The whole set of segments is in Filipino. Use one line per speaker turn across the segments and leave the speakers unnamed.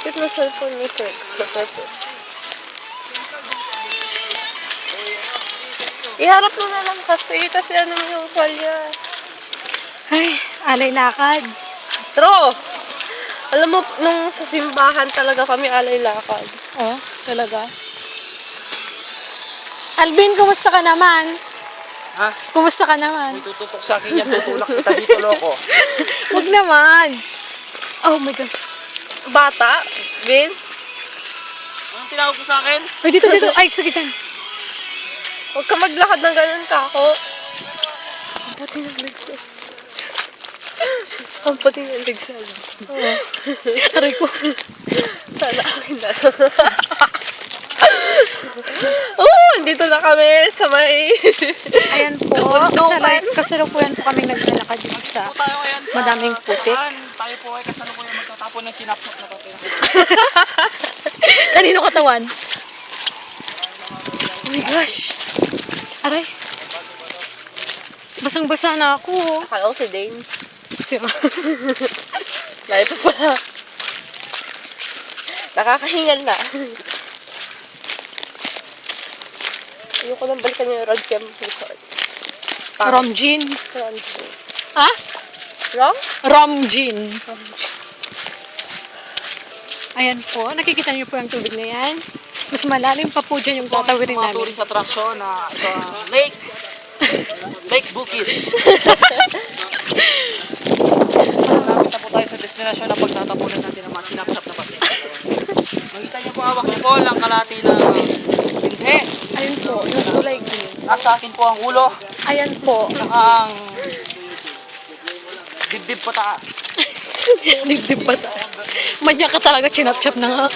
Cute na cellphone ni Flex. Perfect. Iharap mo na lang kasi. Kasi ano mo yung kalya.
Ay, alay lakad.
True! Alam mo, nung sa simbahan talaga kami alay lakad.
Oh, talaga. Alvin, kumusta ka naman?
Ha?
Kumusta ka naman?
May tututok sa akin yan, tutulak kita dito, loko.
Huwag naman. Oh my gosh.
Bata? Bin?
Anong tinawag mo sa akin?
Ay, dito, dito. Ay, sige dyan.
Huwag ka maglakad ng ganun ka ako. Ang puti ng legs. Ang puti ng legs. Oo.
Aray ko.
Sana akin na. Oo, dito na kami sa may...
Ayan po. Kasalay, kasalukuyan po kami naglalakad dito sa
Po tayo ngayon sa...
madaming putik.
Tayo po ay kasalukuyan magtatapon ng chinapsok na papel.
Kanino katawan? Oh my gosh. Aray. Basang-basa na ako.
Akala ko si Dane.
Sira.
Layo pa pala. Nakakahingal na. Ayoko nang balikan yung road cam resort.
Romjin.
Rom?
Ha?
Rom?
Romjin. Ayan po. Nakikita niyo po yung tubig na yan. Mas malalim pa po dyan yung tatawirin
Sa mga
namin.
tourist attraction na ito, Lake. Lake Bukid. Malapit na po tayo sa destinasyon na pagtatapunan natin ang mga chinapsok na papel. Makita niyo po hawak niyo po lang kalati na hindi.
Ayun po. Yung kulay green.
Nasa akin po ang ulo.
Ayan po.
Saka ang dibdib pataas.
Dibdib pa tayo. Manya ka talaga. Chinap-chap na nga.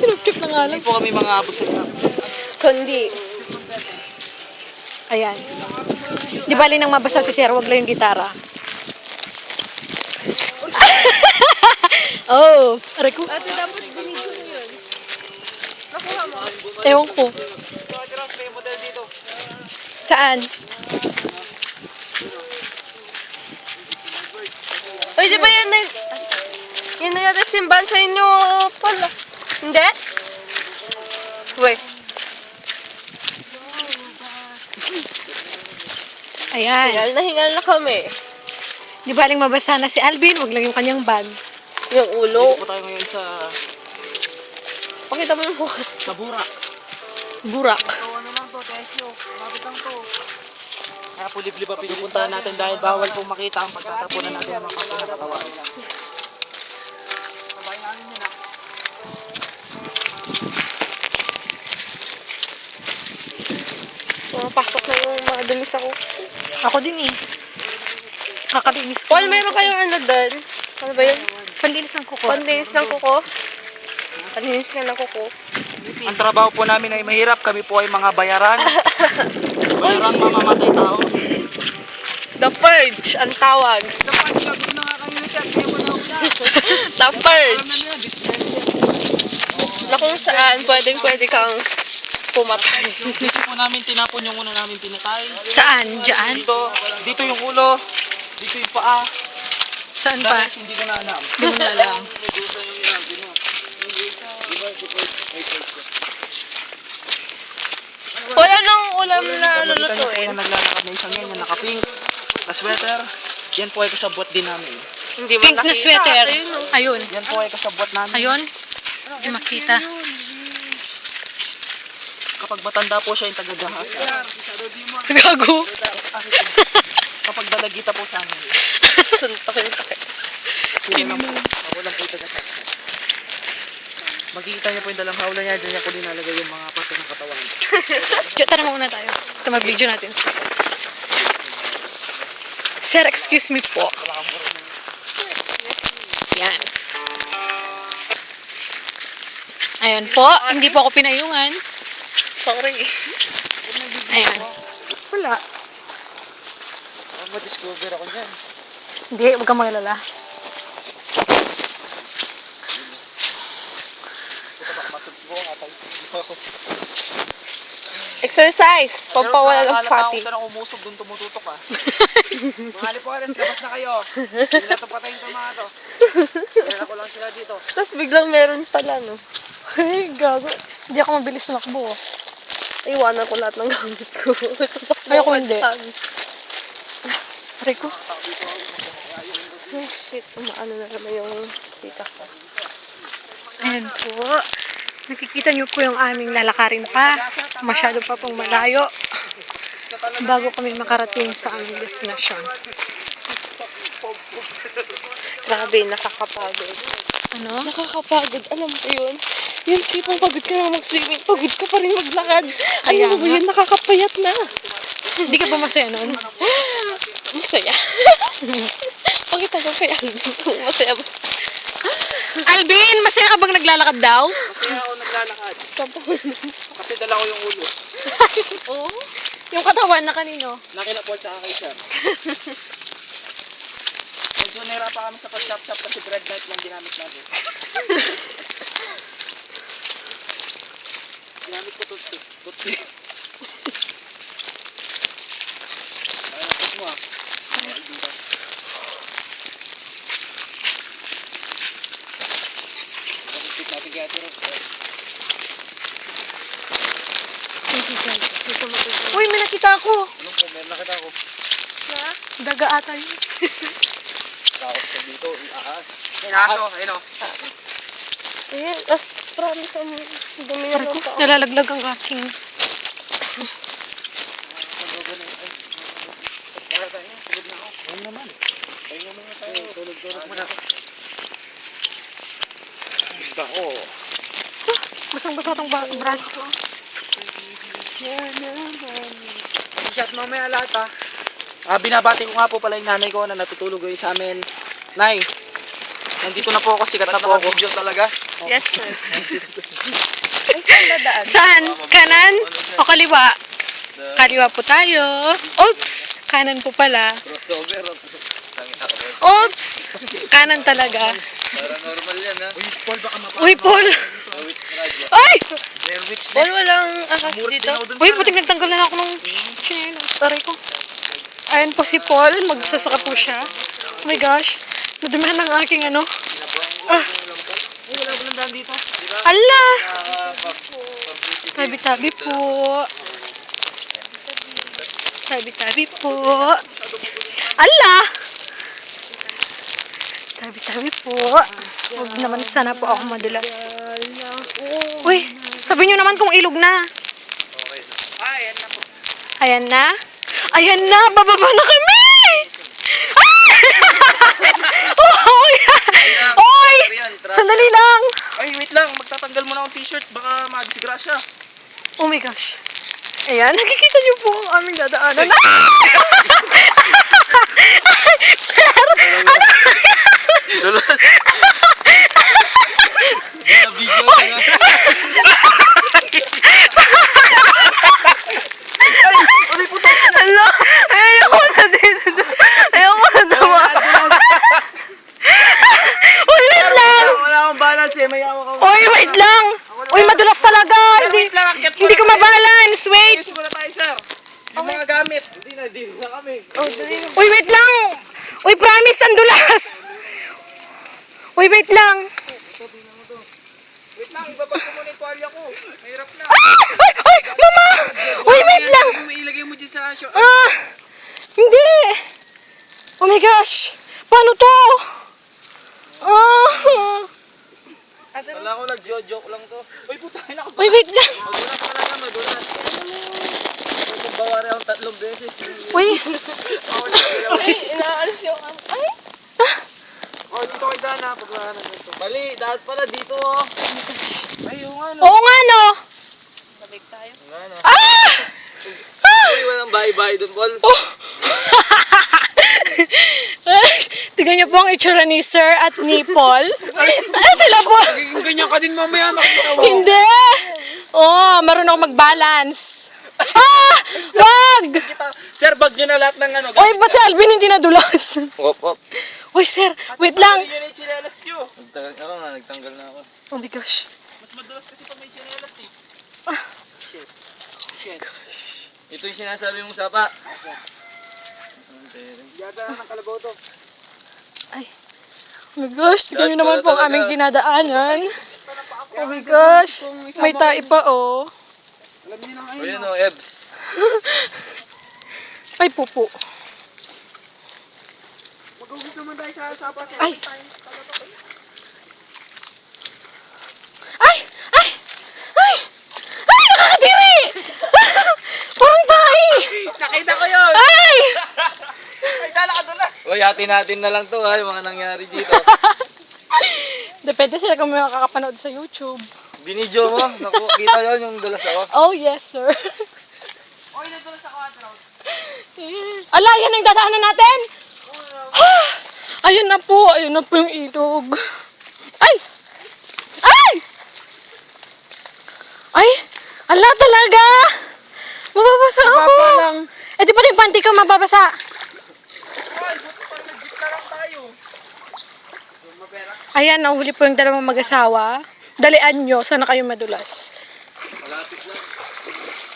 Chinap-chap na nga lang.
Hindi po kami mga abusay na.
Kundi.
Ayan. Di bali nang mabasa si Sir, wag lang yung gitara. oh, aray ko.
Ate, dapat binigyo mo yun. Nakuha mo.
Ewan ko. Saan?
Uy, di ba yan na... Yan na yata simbahan sa inyo pala. Hindi? Wait.
Ayan.
Hingal na hingal na kami.
Di baling mabasa na si Alvin, wag lang yung kanyang bag.
Yung ulo.
Dito po tayo ngayon sa
Pakita mo yung mukha.
sa Burak.
Burak.
So ano lang to, Tesyo. Liblib ang pinupuntahan natin dahil bawal pong makita ang pagtatapunan natin ng mga kapwa na katawan. Sabay namin yun ah.
Pumapasok na yung mga dumi sa kuko.
Ako din eh. Kakalinis ko.
Paul, meron kayong ano doon? Ano ba yun?
Panlinis ng kuko.
Panlinis ng kuko? Panlinis nga ng kuko.
Ang trabaho po namin ay mahirap. Kami po ay mga bayaran. bayaran mamamatay tao.
The Purge, ang tawag. The Purge. Na kung saan pwedeng pwede kang pumatay.
Dito po namin tinapon yung una namin pinatay.
Saan? Diyan?
Dito, dito yung ulo. Dito yung paa.
Saan pa?
Dahil hindi ko na alam.
Hindi mo na alam.
Wala nang ulam na
po
lulutuin.
yung naglalakad na isang yan, yung nakapink. Na sweater. Yan po ay kasabwat din namin.
Hindi
Pink na sweater.
Ayun.
Yan po ay kasabwat namin.
Ayun. Hindi makita.
Kapag matanda po siya yung tagagahat.
Gago.
Kapag dalagita po sa amin.
Suntokin pa kayo.
Yun lang po. Walang po yung tagagahat. Makikita niyo po yung dalang hawla niya. Diyan niya po dinalagay yung mga parte ng katawan.
Diyo, tara muna tayo. Ito mag-video natin. Sir, excuse me po. Yan. Ayan po. Hindi po ako pinayungan.
Sorry.
Ayan. Wala.
Oh, ma-discover ako niyan.
Hindi, huwag kang magalala.
Exercise. Pampawala ng
Pero sa
fatty.
saan ako umusog, doon tumututok ah. Mga lipuarin, labas na kayo. Hindi na patayin ito mga to. Kaya ko lang sila dito.
Tapos biglang meron pala, no?
Ay, gago. Hindi ako mabilis tumakbo. oh.
Iwanan ko lahat ng gamit ko.
Ayoko hindi. Aray ko.
Oh, shit. Umaano na naman yung tita ko.
Ayan po. Nakikita niyo po yung aming lalakarin pa. Masyado pa pong malayo. Bago kami makarating sa aming destinasyon.
Grabe, nakakapagod.
Ano?
Nakakapagod, alam mo yun? Yung tipong pagod ka na mag-swimming, pagod ka pa rin maglakad. Ba
nga.
yun? Nakakapayat na.
Hindi ka ba masaya nun?
Masaya. Pakita ko kay Alvin kung masaya ba.
Alvin, masaya ka bang naglalakad daw?
Kasi ako naglalakad. Kasi dala ko yung ulo.
Oo.
Yung katawan na kanino?
Nakinapol tsaka kay sir. Medyo nahirapan kami sa pag-chop-chop kasi bread knife lang ginamit natin. ginamit ko toothpick. Toothpick. Ay, napot mo ah. Ay, dito. Toothpick natin kaya tiro.
Uy, may nakita ako.
Anong po, meron nakita ko.
Daga ata yun.
Takot ka dito, iaas.
Inaso,
ayun o.
Ayan, as promise mo, dumi na lang
ko,
pa.
nalalaglag ang aking.
Ayun naman. Ayun naman na tayo. Tulog, tulog muna. Gusto ko.
Basang-basa tong braso ko.
Shot mamaya lahat ah. Ah, binabati ko nga po pala yung nanay ko na natutulog ngayon sa amin. Nay, nandito na po ako, sikat na po ako. video talaga?
Yes, sir. Saan?
Saan? Kanan o kaliwa? Kaliwa po tayo. Oops! Kanan po pala.
Crossover.
Oops! Kanan talaga.
Paranormal yan ha. Uy, Paul, baka mapa.
Uy, Paul! Ay!
Paul, walang akas dito.
Uy, buting nagtanggal na ako ng chinelas. Taray ko. Ayan po si Paul. Magsasaka po siya. Oh my gosh. Nadumihan ng aking ano. Ah,
wala ko lang dito.
ala! Tabi-tabi po. Tabi-tabi po. Ala! Tabi-tabi po. Huwag naman sana po ako madulas. Uy, sabi nyo naman kung ilog na.
Ah, yan na po.
Ayan na. Ayan na, bababa na kami! Oy! Oy! Sandali lang!
Ay, wait lang. Magtatanggal muna akong t-shirt. Baka madisgrasya.
Oh my gosh. Ayan, nakikita niyo po ang aming dadaanan. Sir! Ano?
Dulas. Na video na nga.
Hala! Ayoko na dito. Ayoko na dawa.
Uy, wait lang!
Wala akong balance eh. May hawak ako.
Uy, wait lang! Uy, madulas talaga! Hindi, hindi ko mabalance! Wait!
Ayusin muna tayo, sir. Yung mga gamit. Hindi na, hindi na kami.
Oh, dali na.
Uy, wait lang! Uy, promise, ang dulas! Uy, wait lang!
Wait lang, ibabag ko muna yung tuwalya ko. Mahirap na.
Ah! Ay, ay, mama! Uy, wait lang!
Ilagay mo dyan sa asyo.
Ah! Hindi! Oh my gosh! Paano to? Ah!
Wala ko nag-joke lang to. Uy, putahin ako.
Uy, wait lang!
Madulas talaga, madulas. Kung bawari akong tatlong beses.
Uy!
Ay, inaalis yung ano. Ay!
Kay Dana. Pag wala na dito. Mali, dapat pala dito oh. Ay, yung ano.
Oo nga, no?
Sabig tayo.
Yung ano.
Ah!
Uy, walang bye-bye dun, Paul.
Oh! Tignan niyo po ang itsura ni Sir at ni Paul. Ano sila po?
Ganyan ka din mamaya, makita
Hindi! Oh, marunong ako mag-balance. Ah!
Kita, sir, bag nyo na lahat ng ano.
Uy, ba't si Alvin hindi nadulas?
Op, op.
Uy, sir, wait lang.
Yun yung chinelas nyo. Nagtanggal ako nga, nagtanggal na ako.
Oh my gosh.
Mas madulas kasi pag may chinelas eh. Shit. Shit. Ito yung sinasabi mong sapa. Yada ng kalabaw to.
Oh my gosh, tignan nyo naman po ang aming dinadaanan. Oh my gosh, may tae pa oh.
Alam niyo na.
Ayun
no?
o, Ebs.
Ay, pupo.
Mag-ugas naman tayo sa sapat.
Ay! Ay! Ay! Ay! Ay! Nakakadiri! Parang tae!
Nakita ko yun!
Ay!
Ay, dala ka dulas!
Uy, hati natin na lang to ha, yung mga nangyari dito.
Depende sila kung may makakapanood sa YouTube.
Binidyo mo, naku, kita yun yung dulas ako.
Oh, yes, sir.
Oy, nadulas ako at round.
Ala, yan ang dadaanan natin! Ayun na po, ayun na po yung ilog. Ay! Ay! Ay! Ala talaga! Mababasa ako!
Papa lang.
Eh di pa rin panty ka mababasa.
Ay, buti pa nag-jeep na lang tayo.
Ayan, nahuli po yung dalawang mag-asawa. Dalian nyo, sana kayo madulas.
Malapit lang.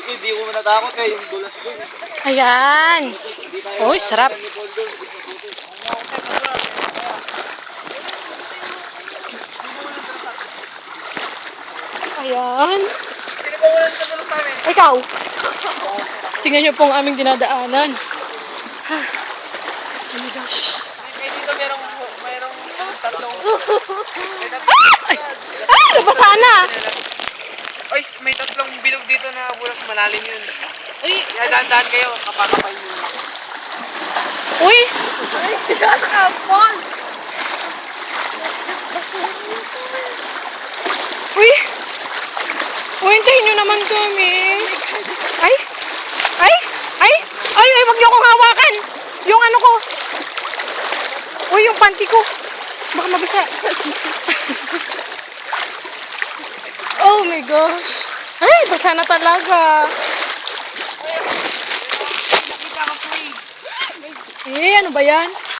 Hindi, di ko natakot eh, yung dulas ko.
Ayan! Uy, sarap. Ayan. Ikaw. Tingnan nyo po ang aming dinadaanan. Oh my gosh.
Kaya dito merong, merong
Ay! Ay! Nabasa na!
Oy, may tatlong bilog dito na bulas malalim yun.
Uy!
Kaya dahan-dahan kayo, kapakapay nyo.
Uy! Uy! Uy, hintayin nyo naman kami. Ay! Ay! Ay! Ay! Ay! Wag niyo akong hawakan! Yung ano ko! Uy, yung panty ko! Baka mabasa. oh my gosh! Ay! Basa na talaga! Eh, ano ba yan?